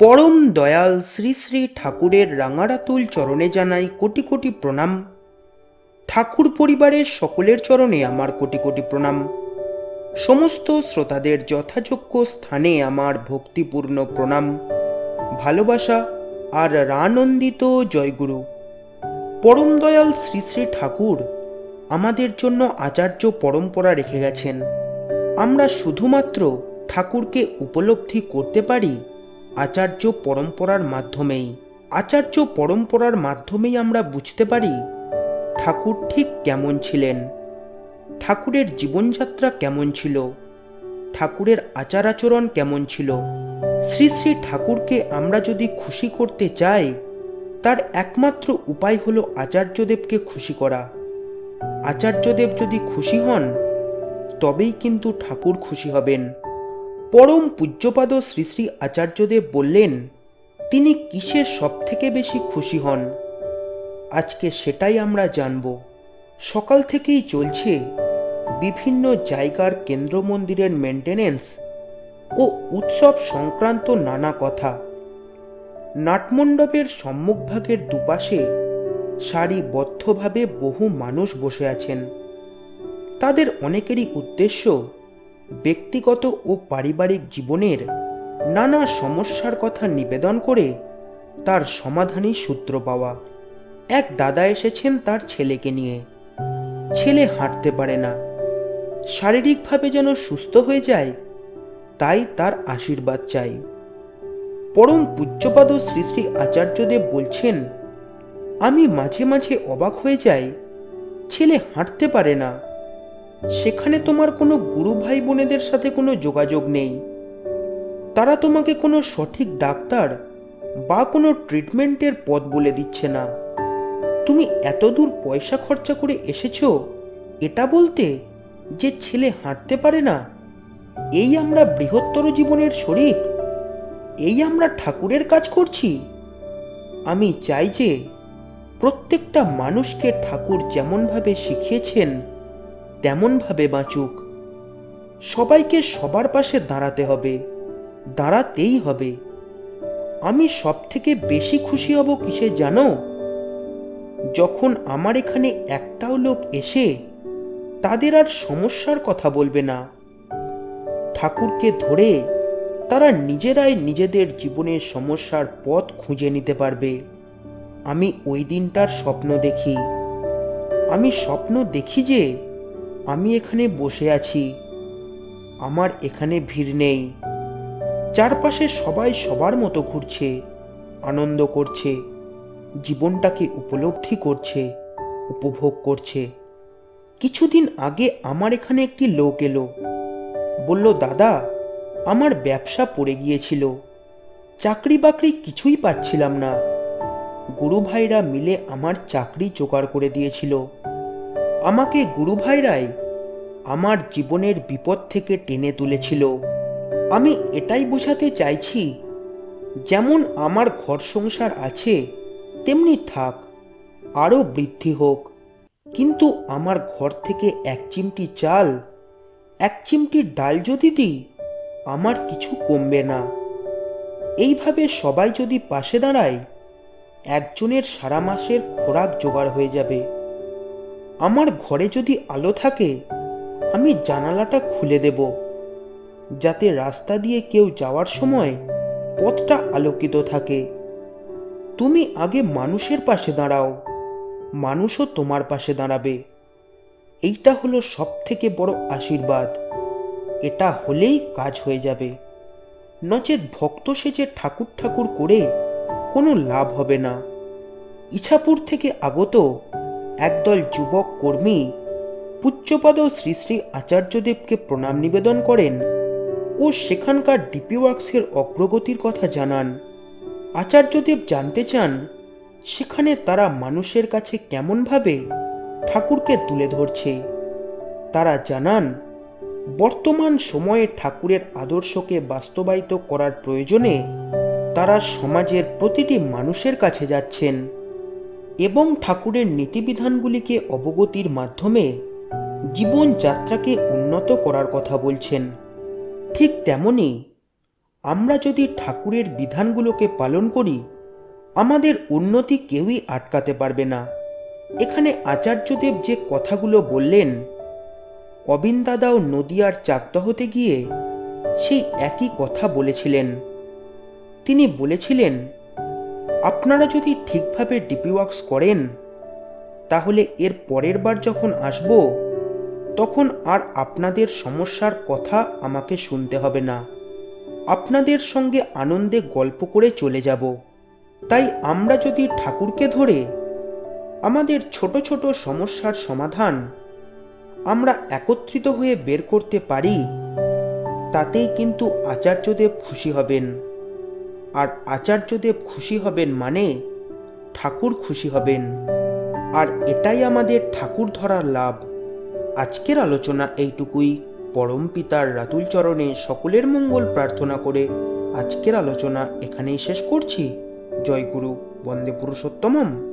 পরম দয়াল শ্রী শ্রী ঠাকুরের রাঙারাতুল চরণে জানাই কোটি কোটি প্রণাম। ঠাকুর পরিবারের সকলের চরণে আমার কোটি কোটি প্রণাম। সমস্ত শ্রোতাদের যথাযোগ্য স্থানে আমার ভক্তিপূর্ণ প্রণাম। ভালোবাসা আর রানন্দিত জয়গুরু। পরম দয়াল শ্রী শ্রী ঠাকুর আমাদের জন্য আচার্য পরম্পরা রেখে গেছেন। আমরা শুধুমাত্র ঠাকুরকে উপলব্ধি করতে পারি আচার্য পরম্পরার মাধ্যমেই। আচার্য পরম্পরার মাধ্যমেই আমরা বুঝতে পারি ঠাকুর ঠিক কেমন ছিলেন, ঠাকুরের জীবনযাত্রা কেমন ছিল, ঠাকুরের আচার আচরণ কেমন ছিল। শ্রী শ্রী ঠাকুরকে আমরা যদি খুশি করতে চাই, তার একমাত্র উপায় হলো আচার্যদেবকে খুশি করা। আচার্যদেব যদি খুশি হন, তবেই কিন্তু ঠাকুর খুশি হবেন। পরম পূজ্যপাদ শ্রী শ্রী আচার্যদেব বললেন, তিনি কিসে সব থেকে বেশি খুশি হন? আজকে সেটাই আমরা জানব। সকাল থেকেই চলছে বিভিন্ন জায়গার কেন্দ্র মন্দিরের মেনটেনেন্স ও উৎসব সংক্রান্ত নানা কথা। নাটমণ্ডপের সম্মুখভাগের দুপাশে সারিবদ্ধভাবে বহু মানুষ বসে আছেন। তাদের অনেকেরই উদ্দেশ্য ব্যক্তিগত ও পারিবারিক জীবনের নানা সমস্যার কথা নিবেদন করে তার সমাধানী সূত্র পাওয়া। এক দাদা এসেছেন তার ছেলেকে নিয়ে। ছেলে হাঁটতে পারে না। শারীরিকভাবে যেন সুস্থ হয়ে যায়, তাই তার আশীর্বাদ চাই। পরম পূজ্যপাদ শ্রী শ্রী আচার্যদেব বলছেন, আমি মাঝে মাঝে অবাক হয়ে যাই, ছেলে হাঁটতে পারে না। সেখানে তোমার কোনো গুরু ভাই বোনেদের সাথে কোনো যোগাযোগ নেই। তারা তোমাকে কোনো সঠিক ডাক্তার বা কোনো ট্রিটমেন্টের পথ বলে দিচ্ছে না। তুমি এত দূর পয়সা খরচা করে এসেছ, এটা বলতে যে ছেলে হাঁটতে পারে না, এই আমরা বৃহত্তর জীবনের শরিক, এই আমরা ঠাকুরের কাজ করছি। আমি চাই যে প্রত্যেকটা মানুষকে ঠাকুর যেমনভাবে শিখিয়েছেন তেমনভাবে বাঁচুক। সবাইকে সবার পাশে দাঁড়াতে হবে, দাঁড়াতেই হবে। আমি সব থেকে বেশি খুশি হব কিসে জানো? যখন আমার এখানে একটাও লোক এসে তাদের আর সমস্যার কথা বলবে না। ঠাকুরকে ধরে তারা নিজেরাই নিজেদের জীবনের সমস্যার পথ খুঁজে নিতে পারবে। আমি ওই দিনটার স্বপ্ন দেখি। আমি স্বপ্ন দেখি যে আমি এখানে বসে আছি। আমার এখানে ভিড় নেই। চারপাশে সবাই সবার মতো ঘুরছে, আনন্দ করছে, জীবনটাকে উপলব্ধি করছে, উপভোগ করছে। কিছুদিন আগে আমার এখানে একটি লোক এলো। বলল, দাদা, আমার ব্যবসা পড়ে গিয়েছিল। চাকরি বাকরি কিছুই পাচ্ছিলাম না। গুরু ভাইরা মিলে আমার চাকরি জোগাড় করে দিয়েছিল। আমাকে গুরু ভাইরাই আমার জীবনের বিপদ থেকে টেনে তুলেছিল। আমি এটাই বোঝাতে চাইছি, যেমন আমার ঘর সংসার আছে, তেমনি থাক, আরও বৃদ্ধি হোক। কিন্তু আমার ঘর থেকে এক চিমটি চাল, এক চিমটি ডাল যদি দিই, আমার কিছু কমবে না। এইভাবে সবাই যদি পাশে দাঁড়ায়, একজনের সারা মাসের খোরাক জোগাড় হয়ে যাবে। আমার ঘরে যদি আলো থাকে, আমি জানালাটা খুলে দেব। যাতে রাস্তা দিয়ে কেউ যাওয়ার সময় পথটা আলোকিত থাকে। তুমি আগে মানুষের পাশে দাঁড়াও। মানুষও তোমার পাশে দাঁড়াবে। এইটা হলো সব থেকে বড় আশীর্বাদ। এটা হলেই কাজ হয়ে যাবে। নচেত ভক্ত সেজে ঠাকুর ঠাকুর করে, কোনো লাভ হবে না। ইছাপুর থেকে আগত একদল যুবক কর্মী পুচ্চপদ শ্রী শ্রী আচার্যদেবকে প্রণাম নিবেদন করেন ও সেখানকার ডিপি ওয়ার্কসের অগ্রগতির কথা জানান। আচার্যদেব জানতে চান, সেখানে তারা মানুষের কাছে কেমনভাবে ঠাকুরকে তুলে ধরছে। তারা জানান, বর্তমান সময়ে ঠাকুরের আদর্শকে বাস্তবায়িত করার প্রয়োজনে তারা সমাজের প্রতিটি মানুষের কাছে যাচ্ছেন। এবং ঠাকুরের নীতিবিধানগুলিকে অবগতির মাধ্যমে জীবনযাত্রাকে উন্নত করার কথা বলছেন। ঠিক তেমনি আমরা যদি ঠাকুরের বিধানগুলোকে পালন করি, আমাদের উন্নতি কেউই আটকাতে পারবে না। এখানে আচার্যদেব যে কথাগুলো বললেন, অবিন্দাদাও নদিয়ার চাকদহতে গিয়ে সেই একই কথা বলেছিলেন। তিনি বলেছিলেন আপনারা যদি ঠিকভাবে ডিপি ওয়ার্কস করেন, তাহলে এর পরের বার যখন আসব, তখন আর আপনাদের সমস্যার কথা আমাকে শুনতে হবে না। আপনাদের সঙ্গে আনন্দে গল্প করে চলে যাব। তাই আমরা যদি ঠাকুরকে ধরে আমাদের ছোট ছোট সমস্যার সমাধান আমরা একত্রিত হয়ে বের করতে পারি, তাতেই কিন্তু আচার্যদেব খুশি হবেন। আর আচার্যদেব খুশি হবেন মানে ঠাকুর খুশি হবেন। আর এটাই আমাদের ঠাকুর ধরার লাভ। আজকের আলোচনা এইটুকুই। পরম পিতার রাতুল চরণে সকলের মঙ্গল প্রার্থনা করে আজকের আলোচনা এখানেই শেষ করছি। জয় গুরু, বন্দে পুরুষোত্তমম।